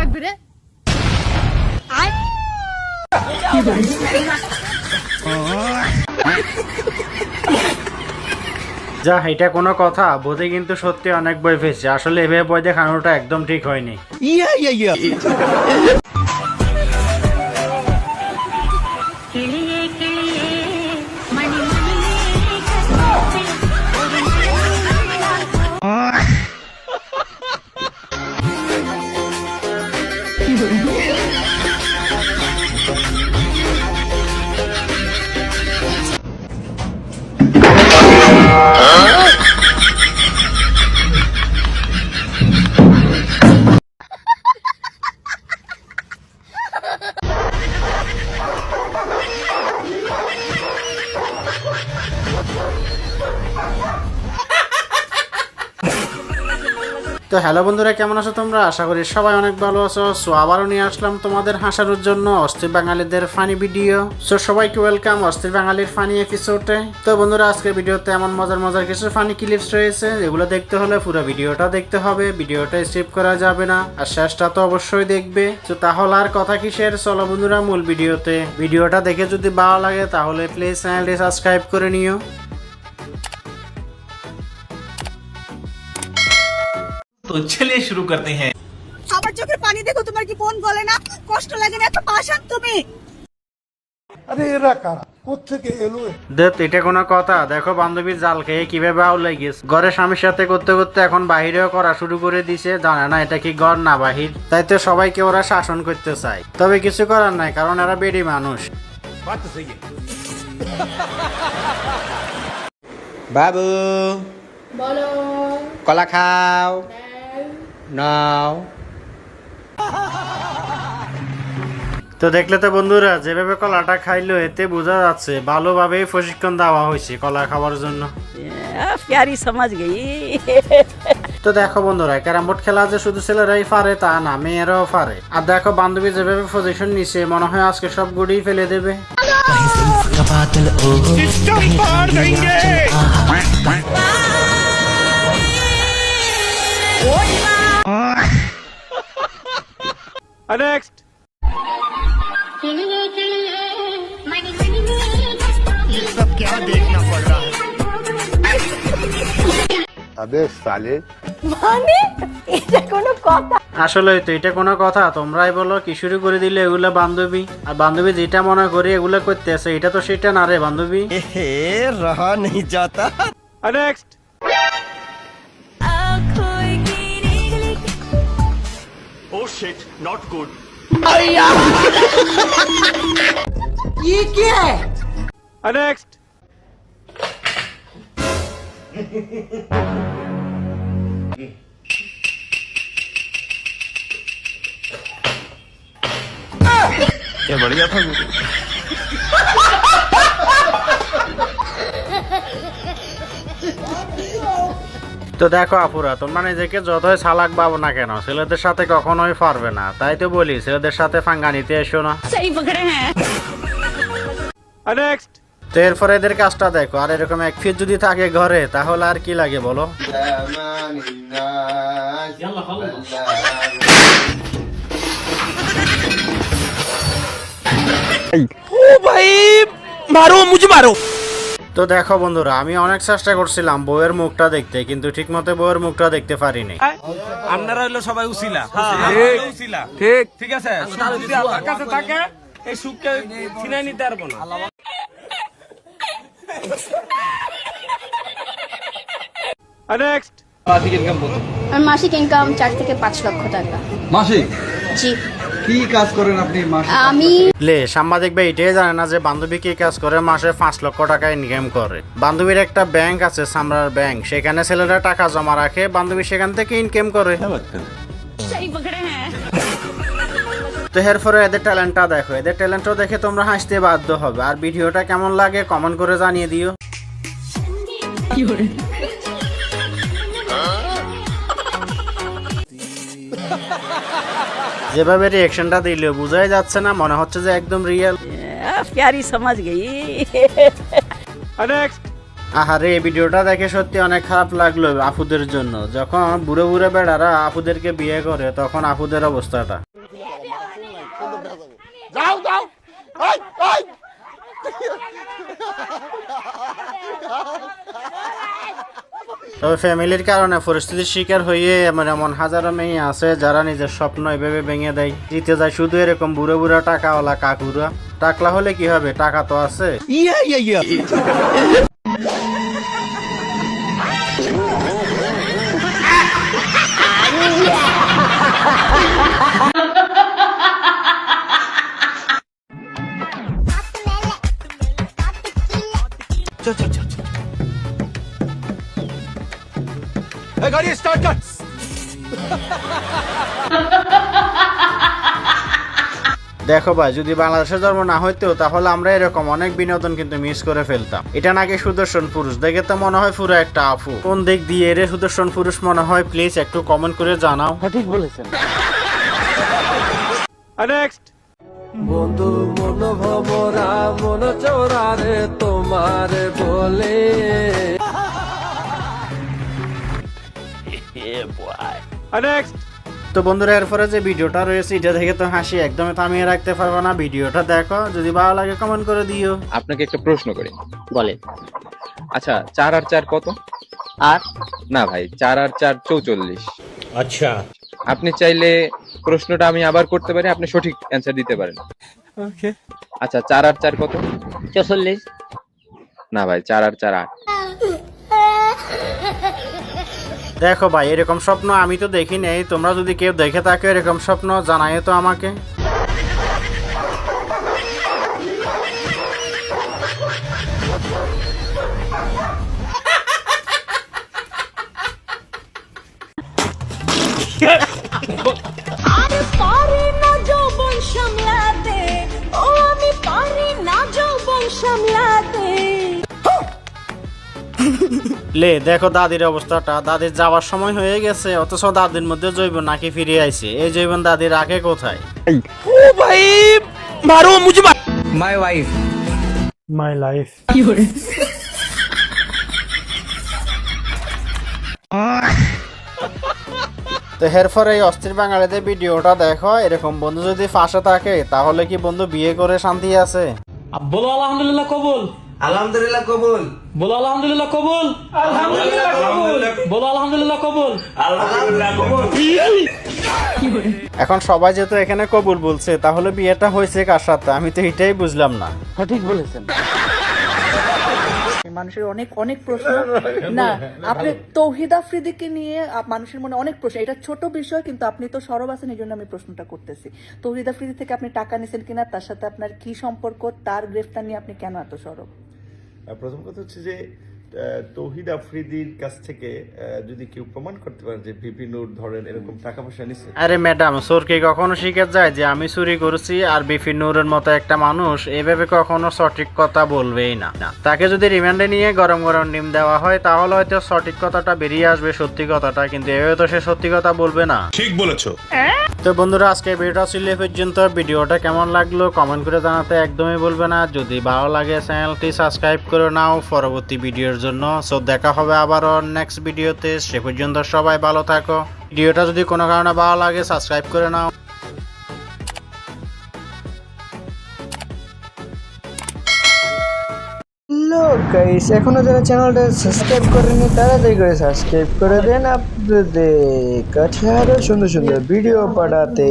লাগবে রে। যা এটা কোনো কথা। বোধে কিন্তু সত্যি অনেক বই ফেসছে আসলে এভাবে বই দেখানোটা একদম ঠিক হয়নি। ইয়া ইয়া ইয়া। তো হ্যালো বন্ধুরা, কেমন আছো তোমরা? আশা করি সবাই অনেক ভালো আছো। সো আবারও নিয়ে আসলাম তোমাদের হাসানোর জন্য অস্থির বাঙালিদের ফানি ভিডিও সো সবাইকে ওয়েলকাম অস্থির বাঙালির ফানি এপিসোডে তো বন্ধুরা, আজকের ভিডিওতে এমন মজার মজার কিছু ফানি ক্লিপস রয়েছে, যেগুলো দেখতে হলে পুরো ভিডিওটা দেখতে হবে, ভিডিওটা স্কিপ করা যাবে না, আর শেষটা তো অবশ্যই দেখবে। তো তাহলে আর কথা কিসের? চলো বন্ধুরা, মূল ভিডিওতে। ভিডিওটা দেখে যদি ভালো লাগে, তাহলে প্লিজ চ্যানেলটি সাবস্ক্রাইব করে নিও। तो चलिए शुरू करते हैं আমার চোখের পানি দেখো তোমার কি মন বলে না কষ্ট লাগে না এত পাশান তুমি আরে এরা কারা কোথেকে এলো এ? দেখ এটা কোনো কথা দেখো বান্ধবীর জাল খেয়ে কিভাবে আউলে গেছে ঘরে স্বামীর সাথে করতে করতে এখন বাহিরেও করা শুরু করে দিছে জানে না এটা কি ঘর না বাহির তাই তো সবাইকে ওরা শাসন করতে চায় তবে কিছু করার নাই কারণ এরা বেডি মানুষ বাবু বলো কলা খাও নাও। তো দেখলে তো বন্ধুরা যেভাবে কলাটা খাইলো এতে বোঝা যাচ্ছে ভালোভাবে প্রশিক্ষণ দেওয়া হয়েছে কলা খাওয়ার জন্য। প্যারি সমাজ গেই তো দেখো বন্ধুরা ক্যারাম বোর্ড খেলা যে শুধু ছেলেরাই পারে তা না মেয়েরাও পারে। আর দেখো বান্ধবী যেভাবে পজিশন নিছে মনে হয় আজকে সব গুড়ি ফেলে দেবে। নেক্সট আসলে তো এটা কোনো কথা তোমরাই বলো কি শুরু করে দিলে এগুলা বান্ধবী? আর বান্ধবী যেটা মনে করে এগুলা করতেছে এটা তো সেটা না রে বান্ধবী। রহা নেক্সট रहा नहीं जाता ये क्या है তো দেখো আপুরা তোমরা নিজেকে যতই চালাক পাবো না কেন ছেলেদের সাথে কখনোই পারবে না। তাই তো বলি ছেলেদের সাথে ফাঙ্গা নিতে এসো না। হ্যাঁ। তো এরপরে এদের কাজটা দেখো আর এরকম এক ফিট যদি থাকে ঘরে তাহলে আর কি লাগে বলো? ও ভাই মারো মুঝে মারো। তো দেখো বন্ধুরা আমি অনেক চেষ্টা করছিলাম বউয়ের মুখটা দেখতে কিন্তু ঠিক মতো বউয়ের মুখটা দেখতে পারিনি। আপনারা হইল সবাই উসিলা। ঠিক। উসিলা। ঠিক। ঠিক আছে? সুখ যদি আপনার কাছে থাকে এই সুখকে ছিনাই নিতে পারব না। আমার মাসিক ইনকাম চার থেকে পাঁচ লক্ষ টাকা। মাসিক? জি। কি কাজ করেন আপনি আমি লে সাংবাদিক ভাই এটাই জানে না যে বান্ধবী কি কাজ করে মাসে পাঁচ লক্ষ টাকা ইনকাম করে। বান্ধবীর একটা ব্যাংক আছে সামরার ব্যাংক সেখানে ছেলেরা টাকা জমা রাখে বান্ধবী সেখান থেকে ইনকাম করে। হ্যাঁ, তো এরপরে এদের ট্যালেন্টটা দেখো। এদের ট্যালেন্টও দেখে তোমরা হাসতে বাধ্য হবে। আর ভিডিওটা কেমন লাগে কমেন্ট করে জানিয়ে দিও। কি যেভাবে রিয়াকশনটা দিলে বোঝাই যাচ্ছে না মনে হচ্ছে যে একদম রিয়েল প্যারি সমাজ গেই। আহারে এই ভিডিওটা দেখে সত্যি অনেক খারাপ লাগল আপুদের জন্য। যখন বুড়ো বুড়ো বেড়ারা আপুদেরকে বিয়ে করে তখন আপুদের অবস্থাটা। যাও যাও। তবে ফ্যামিলির কারণে পরিস্থিতির শিকার হয়ে এমন এমন হাজারো মেয়ে আছে যারা নিজের স্বপ্ন এভাবে ভেঙে দেয়। জিতে যায় শুধু এরকম বুড়ো বুড়ো টাকাওয়ালা কাকুরা। টাকলা হলে কি হবে? টাকা তো আছে। দেখো ভাই যদি বাংলাদেশে জন্ম না হইতো তাহলে আমরা এরকম অনেক বিনোদন কিন্তু মিস করে ফেলতাম। এটা নাকি সুদর্শন পুরুষ? দেখে তো মনে হয় পুরো একটা আফু কোন দিক দিয়ে এর সুদর্শন পুরুষ মনে হয়? প্লিজ একটু কমেন্ট করে জানাও। ঠিক বলেছেন। নেক্সট বন্ধু মনোভবরা মন চোরারে তোমার বলে। তো বন্ধুরা এরপরে যে ভিডিওটা রয়েছে এটা দেখে তো হাসি একদমই থামিয়ে রাখতে পারব না। ভিডিওটা দেখো যদি ভালো লাগে কমেন্ট করে দিও। আপনাকে একটা প্রশ্ন করি। বলেন আচ্ছা চার আর চার কত? আর? না ভাই চার আর চার চৌচল্লিশ। আচ্ছা। আপনি চাইলে প্রশ্নটা আমি আবার করতে পারি আপনি সঠিক অ্যান্সার দিতে পারেন। আচ্ছা চার আর চার কত? চৌচল্লিশ। না ভাই চার আর চার আট। দেখো ভাই, এরকম স্বপ্ন আমি তো দেখি নেই। তোমরা যদি কেউ দেখে থাকো এরকম স্বপ্ন জানাই তো আমাকে। লে দেখো দাদির অবস্থাটা। দাদির যাওয়ার সময় হয়ে গেছে অথচ দাদির মধ্যে জৈব নাকি ফিরে আইছে। এই জৈবন দাদি রাখে কোথায়? ও ভাই মারো মুঝে মাই ওয়াইফ মাই লাইফ তো এরপর এই অস্থির বাঙালিদের ভিডিওটা দেখো এরকম বন্ধু যদি ফাঁসে থাকে তাহলে কি বন্ধু বিয়ে করে শান্তি আছে? বলো আলহামদুলিল্লাহ কবুল। আলহামদুলিল্লাহ কবুল। বলো আলহামদুলিল্লাহ কবুল। আলহামদুলিল্লাহ কবুল। বলো আলহামদুলিল্লাহ কবুল। এখন সবাই যেহেতু এখানে কবুল বলছে তাহলে বিয়েটা হয়েছে কার সাথে? আমি তো এটাই বুঝলাম না। মানুষের অনেক অনেক প্রশ্ন। না, আপনি তৌহিদ আফ্রিদিকে নিয়ে মানুষের মনে অনেক প্রশ্ন। এটা ছোট বিষয়, কিন্তু আপনি তো সরব আছেন, এই জন্য আমি প্রশ্নটা করতেছি। তৌহিদ আফ্রিদি থেকে আপনি টাকা নিছেন কিনা, তার সাথে আপনার কি সম্পর্ক, তার গ্রেফতার নিয়ে আপনি কেন এত সরব? প্রথম কথা হচ্ছে যে তৌহিদ আফ্রিদির কাছ থেকে যদি কেউ প্রমাণ করতে পারে যে ভিপি নূর ধরেন এরকম টাকা পয়সা নিছে। আরে ম্যাডাম চোর কি কখনো শিখে যায় যে আমি চুরি করেছি আর বিপি নূরের মতো একটা মানুষ এভাবে কখনো সঠিক কথা বলবেই না। তাকে যদি রিমান্ডে নিয়ে গরম গরম ডিম দেওয়া হয় তাহলে হয়তো সঠিক কথাটা বেরিয়ে আসবে সত্যি কথাটা কিন্তু এভাবে তো সে সত্যি কথা বলবে না। ঠিক বলেছ। তো বন্ধুরা আজকে ভিডিওটা ছিল পর্যন্ত। ভিডিওটা কেমন লাগল কমেন্ট করে জানাতে একদমই বলবে না। যদি ভালো লাগে চ্যানেলটি সাবস্ক্রাইব করে নাও। পরবর্তী ভিডিওর জন্য। সো দেখা হবে আবারও নেক্সট ভিডিওতে সে পর্যন্ত সবাই ভালো থাকো। ভিডিওটা যদি কোনো কারণে ভালো লাগে সাবস্ক্রাইব করে নাও। গাইস এখনও যারা চ্যানেলটা সাবস্ক্রাইব করেনি তাড়াতাড়ি করে সাবস্ক্রাইব করে দেন। আপনাদের কাছে আরও সুন্দর সুন্দর ভিডিও পাঠাতে।